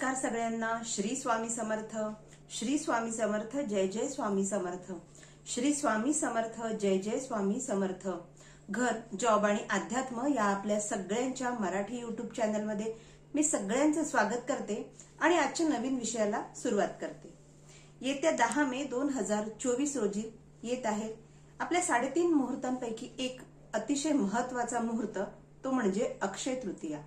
नमस्कार सगळ्यांना. श्री स्वामी समर्थ. श्री स्वामी समर्थ जय जय स्वामी समर्थ. श्री स्वामी समर्थ जय जय स्वामी समर्थ. घर जॉब आणि अध्यात्म या आपल्या सगळ्यांच्या मराठी युट्यूब चॅनलमध्ये मी सगळ्यांचं स्वागत करते आणि आजच्या नवीन विषयाला सुरुवात करते. येत्या दहा मे दोन हजार चोवीस रोजी येत आहे. आपल्या साडेतीन मुहूर्तांपैकी एक अतिशय महत्त्वाचा मुहूर्त तो म्हणजे अक्षय तृतीया.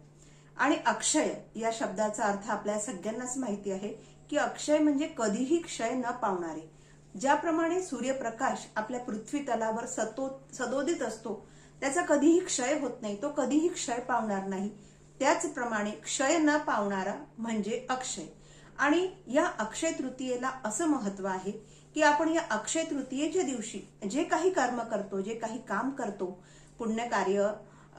आणि अक्षय या शब्दाचा अर्थ आपल्या सगळ्यांनाच माहिती आहे की अक्षय म्हणजे कधीही क्षय न पावणारे. ज्याप्रमाणे सूर्यप्रकाश आपल्या पृथ्वी तलावर सतो सदोदित असतो त्याचा कधीही क्षय होत नाही तो कधीही क्षय पावणार नाही. त्याचप्रमाणे क्षय न पावणारा म्हणजे अक्षय. आणि या अक्षय तृतीयेला असं महत्त्व आहे की आपण या अक्षय तृतीयेच्या दिवशी जे काही कर्म करतो जे काही काम करतो पुण्यकार्य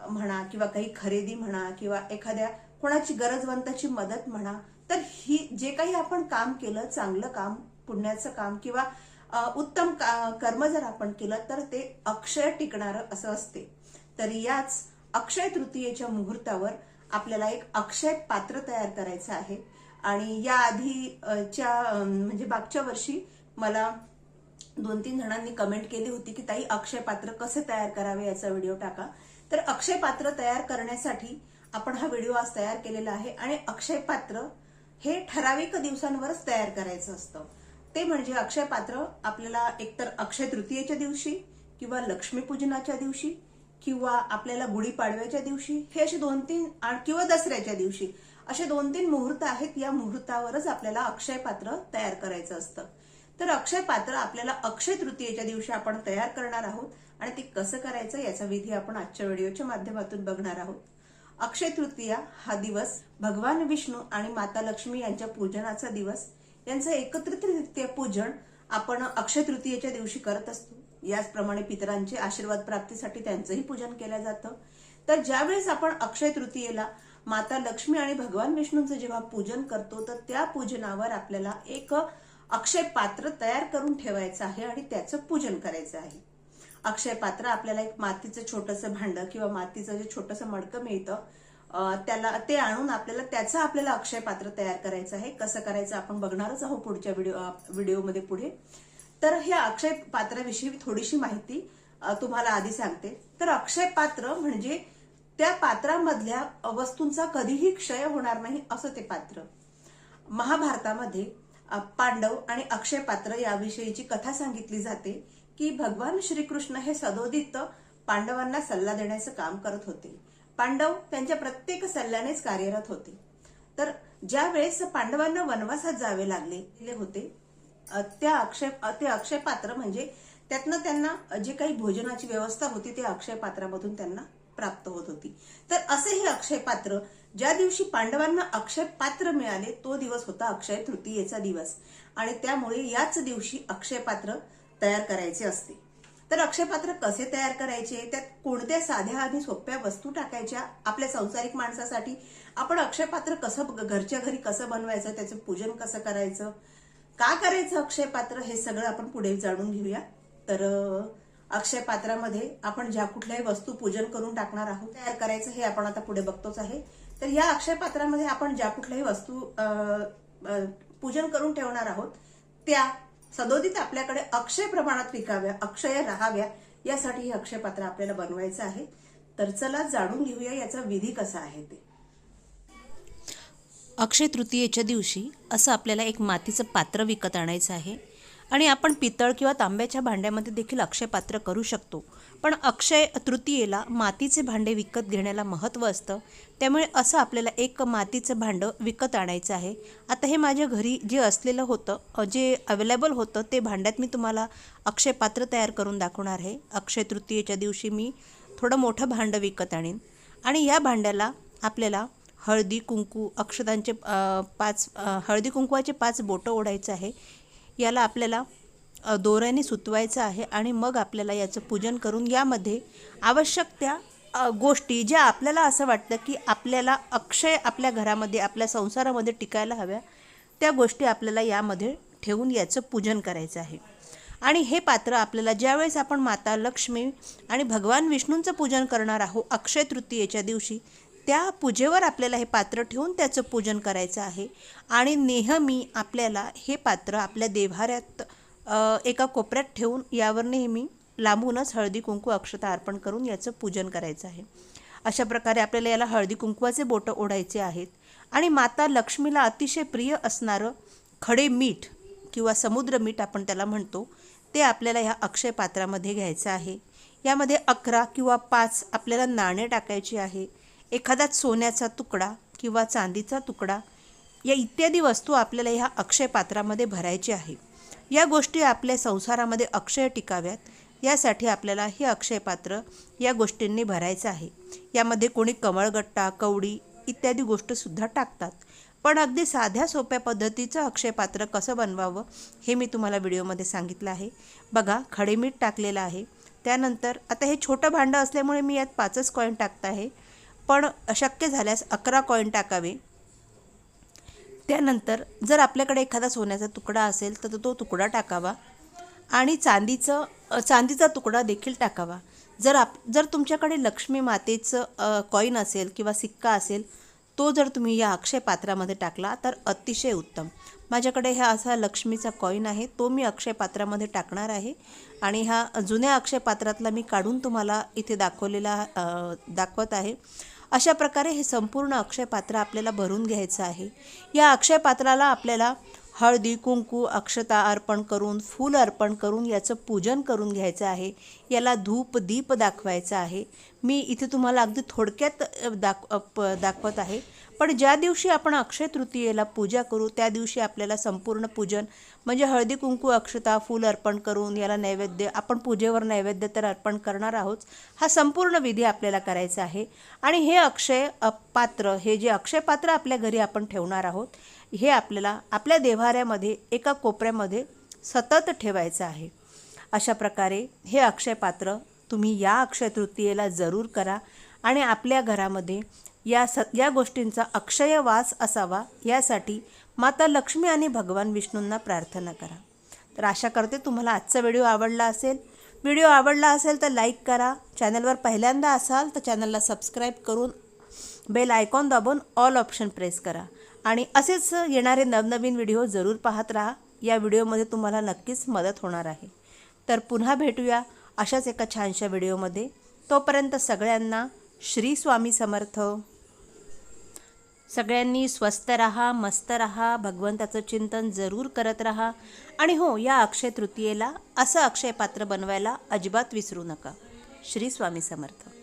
म्हणा किंवा काही खरेदी म्हणा किंवा एखाद्या कोणाची गरजवंताची मदत म्हणा तर ही जे काही आपण काम केलं चांगलं काम पुण्याचं काम किंवा उत्तम का- कर्म जर आपण केलं तर ते अक्षय टिकणारं असं असते. तर याच अक्षय तृतीयेच्या मुहूर्तावर आपल्याला एक अक्षय पात्र तयार करायचं आहे. आणि या आधीच्या म्हणजे मागच्या वर्षी मला दोन तीन जणांनी कमेंट केली होती की ताई अक्षय पात्र कसे तयार करावे याचा व्हिडिओ टाका. तर अक्षय पात्र तयार करण्यासाठी आपण हा व्हिडिओ आज तयार केलेला आहे आणि अक्षय पात्र हे ठराविक दिवसांवरच तयार करायचं असतं. ते म्हणजे अक्षय पात्र आपल्याला एकतर अक्षय तृतीयेच्या दिवशी किंवा लक्ष्मीपूजनाच्या दिवशी किंवा आपल्याला गुढीपाडव्याच्या दिवशी हे असे दोन तीन किंवा दसऱ्याच्या दिवशी असे दोन तीन मुहूर्त आहेत. या मुहूर्तावरच आपल्याला अक्षय पात्र तयार करायचं असतं. तर अक्षय पात्र आपल्याला अक्षय तृतीयेच्या दिवशी आपण तयार करणार आहोत आणि ते कसं करायचं याचा विधी आपण आजच्या व्हिडिओच्या माध्यमातून बघणार आहोत. अक्षय तृतीया हा दिवस भगवान विष्णू आणि माता लक्ष्मी यांच्या पूजनाचा दिवस. यांचं एकत्रितरित्या पूजन आपण अक्षय तृतीयेच्या दिवशी करत असतो. याचप्रमाणे पितरांचे आशीर्वाद प्राप्तीसाठी त्यांचंही पूजन केलं जातं. तर ज्यावेळेस आपण अक्षय तृतीयेला माता लक्ष्मी आणि भगवान विष्णूंचं जेव्हा पूजन करतो तर त्या पूजनावर आपल्याला एक अक्षय पात्र तयार करून ठेवायचं आहे आणि त्याचं पूजन करायचं आहे. अक्षय पात्र आपल्याला एक मातीचं छोटंसं भांडं किंवा मातीचं जे छोटंसं मडकं मिळतं त्याला ते आणून आपल्याला त्याचं आपल्याला अक्षय पात्र तयार करायचं आहे. कसं करायचं आपण बघणारच आहोत पुढच्या व्हिडिओ व्हिडिओमध्ये पुढे. तर ह्या अक्षय पात्राविषयी थोडीशी माहिती तुम्हाला आधी सांगते. तर अक्षय पात्र म्हणजे त्या पात्रामधल्या वस्तूंचा कधीही क्षय होणार नाही असं ते पात्र. महाभारतामध्ये पांडव आणि अक्षय पात्र याविषयीची कथा सांगितली जाते की भगवान श्रीकृष्ण हे सदोदित पांडवांना सल्ला देण्याचं काम करत होते. पांडव त्यांच्या प्रत्येक सल्ल्यानेच कार्यरत होते. तर ज्या वेळेस पांडवांना वनवासात जावे लागले होते त्या अक्षय ते अक्षय पात्र म्हणजे त्यातनं त्यांना जे काही भोजनाची व्यवस्था होती ते अक्षय पात्रामधून त्यांना प्राप्त होत होती. तर असे हे अक्षय पात्र ज्या दिवशी पांडवांना अक्षय पात्र मिळाले तो दिवस होता अक्षय तृतीयेचा दिवस. आणि त्यामुळे याच दिवशी अक्षय पात्र तयार करायचे असते. तर अक्षय पात्र कसे तयार करायचे? त्यात कोणत्या साध्या आणि सोप्या वस्तू टाकायच्या? आपल्या संसारिक माणसासाठी आपण अक्षय पात्र कसं घरच्या घरी कसं बनवायचं? त्याचं पूजन कसं करायचं? का करायचं अक्षय पात्र? हे सगळं आपण पुढे जाणून घेऊया. तर अक्षय पात्रामध्ये आपण ज्या कुठल्याही वस्तू पूजन करून टाकणार आहोत तयार करायचं हे आपण आता पुढे बघतोच आहे. तर या अक्षय पात्रामध्ये आपण ज्या कुठल्याही वस्तू पूजन करून ठेवणार आहोत त्या सदोदित आपल्याकडे अक्षय प्रमाणात विकाव्या अक्षय राहाव्या यासाठी हे अक्षय पात्र आपल्याला बनवायचं आहे. तर चला जाणून घेऊया याचा विधी कसा आहे ते. अक्षय तृतीयेच्या दिवशी असं आपल्याला एक मातीचं पात्र विकत आणायचं आहे. आणि आपण पितळ किंवा तांब्याच्या भांड्यामध्ये देखील अक्षयपात्र करू शकतो. पण अक्षय तृतीयेला मातीचे भांडे विकत घेण्याला महत्त्व असतं. त्यामुळे असं आपल्याला एक मातीचं भांडं विकत आणायचं आहे. आता हे माझ्या घरी जे असलेलं होतं जे अवेलेबल होतं ते भांड्यात मी तुम्हाला अक्षयपात्र तयार करून दाखवणार आहे. अक्षय तृतीयेच्या दिवशी मी थोडं मोठं भांडं विकत आणीन. आणि या भांड्याला आपल्याला हळदी कुंकू अक्षतांचे पाच हळदी कुंकवाचे पाच बोटं ओढायचं आहे. याला आपल्याला दोऱ्याने सुतवायचं आहे आणि मग आपल्याला याचं पूजन करून यामध्ये आवश्यक त्या गोष्टी ज्या आपल्याला असं वाटतं की आपल्याला अक्षय आपल्या घरामध्ये आपल्या संसारामध्ये टिकायला हव्या त्या गोष्टी आपल्याला यामध्ये ठेवून याचं पूजन करायचं आहे. आणि हे पात्र आपल्याला ज्यावेळेस आपण माता लक्ष्मी आणि भगवान विष्णूंचं पूजन करणार आहोत अक्षय तृतीयेच्या दिवशी त्या पूजेवर आपल्याला हे पात्र ठेवून त्याचं पूजन करायचं आहे. आणि नेहमी आपल्याला हे पात्र आपल्या देव्हाऱ्यात एका कोपऱ्यात ठेवून यावर नेहमी लांबूनच हळदी कुंकू अक्षता अर्पण करून याचं पूजन करायचं आहे. अशा प्रकारे आपल्याला याला हळदी कुंकवाचे बोटं ओढायचे आहेत. आणि माता लक्ष्मीला अतिशय प्रिय असणारं खडे मीठ किंवा समुद्र मीठ आपण त्याला म्हणतो ते आपल्याला ह्या अक्षय पात्रामध्ये घ्यायचं आहे. यामध्ये अकरा किंवा पाच आपल्याला नाणे टाकायचे आहे. एखादा सोन्याचा तुकडा किंवा चांदीचा तुकडा या इत्यादी वस्तू आपल्याला ह्या अक्षय पात्रामध्ये भरायची आहे. या गोष्टी आपल्या संसारामध्ये अक्षय टिकाव्यात यासाठी आपल्याला हे अक्षय पात्र या गोष्टींनी भरायचं आहे. यामध्ये कोणी कमळगट्टा कवडी इत्यादी गोष्टसुद्धा टाकतात. पण अगदी साध्या सोप्या पद्धतीचं अक्षय पात्र कसं बनवावं हे मी तुम्हाला व्हिडिओमध्ये सांगितलं आहे. बघा खडे मीठ टाकलेलं आहे. त्यानंतर आता हे छोटं भांडं असल्यामुळे मी यात पाचच कॉईन टाकत आहे. पण शक्य झाल्यास अकरा कॉईन टाकावे. त्यानंतर जर आपल्याकडे एखादा सोन्याचा तुकडा असेल तर तो तुकडा टाकावा आणि चांदीचं चांदीचा तुकडा देखील टाकावा. जर आप जर तुमच्याकडे लक्ष्मी मातेचं कॉईन असेल किंवा सिक्का असेल तो जर तुम्ही या अक्षय पात्रामध्ये टाकला तर अतिशय उत्तम. माझ्याकडे ह्या असा लक्ष्मीचा कॉईन आहे. तो मी अक्षय पात्रामध्ये टाकणार आहे. आणि हा जुन्या अक्षय पात्रातला मी काढून तुम्हाला इथे दाखवलेला दाखवत आहे. अशा प्रकारे हे संपूर्ण अक्षय पात्र आपल्याला भरून घ्यायचं आहे. या अक्षय पात्राला आपल्याला हळदी कुंकू अक्षता अर्पण करून फूल अर्पण करून याचं पूजन करून घ्यायचं आहे. याला धूप दीप दाखवायचा आहे. मी इथे तुम्हाला अगदी थोडक्यात दाखव दाख दाखवत आहे. पण ज्या दिवशी आपण अक्षय तृतीयेला पूजा करू त्या दिवशी आपल्याला संपूर्ण पूजन म्हणजे हळदी कुंकू अक्षता फूल अर्पण करून याला नैवेद्य आपण पूजेवर नैवेद्य तर अर्पण करणार आहोत हा संपूर्ण विधी आपल्याला करायचा आहे. आणि हे अक्षय पात्र हे जे अक्षय पात्र आपल्या घरी आपण ठेवणार आहोत हे आपल्याला आपल्या देव्हाऱ्यामध्ये एका कोपऱ्यामध्ये सतत ठेवायचं आहे. अशा प्रकारे हे अक्षय पात्र तुम्ही या अक्षय तृतीयेला जरूर करा आणि आपल्या घरामध्ये या स या गोष्टींचा अक्षय वास असावा यासाठी माता लक्ष्मी आणि भगवान विष्णूंना प्रार्थना करा. तर आशा करते तुम्हाला आजचा व्हिडिओ आवडला असेल. व्हिडिओ आवडला असेल तर लाईक करा. चॅनलवर पहिल्यांदा असाल तर चॅनलला सबस्क्राईब करून बेल आयकॉन दाबून ऑल ऑप्शन प्रेस करा. आणि असेच येणारे नवनवीन व्हिडिओ जरूर पाहत राहा. या व्हिडिओमध्ये तुम्हाला नक्कीच मदत होणार आहे. तर पुन्हा भेटूया अशाच एका छानशा व्हिडिओमध्ये. तोपर्यंत सगळ्यांना श्री स्वामी समर्थ. सगळ्यांनी स्वस्त राहा मस्त राहा भगवंताचं चिंतन जरूर करत राहा. आणि हो या अक्षय तृतीयेला असं अक्षय पात्र बनवायला अजिबात विसरू नका. श्री स्वामी समर्थ.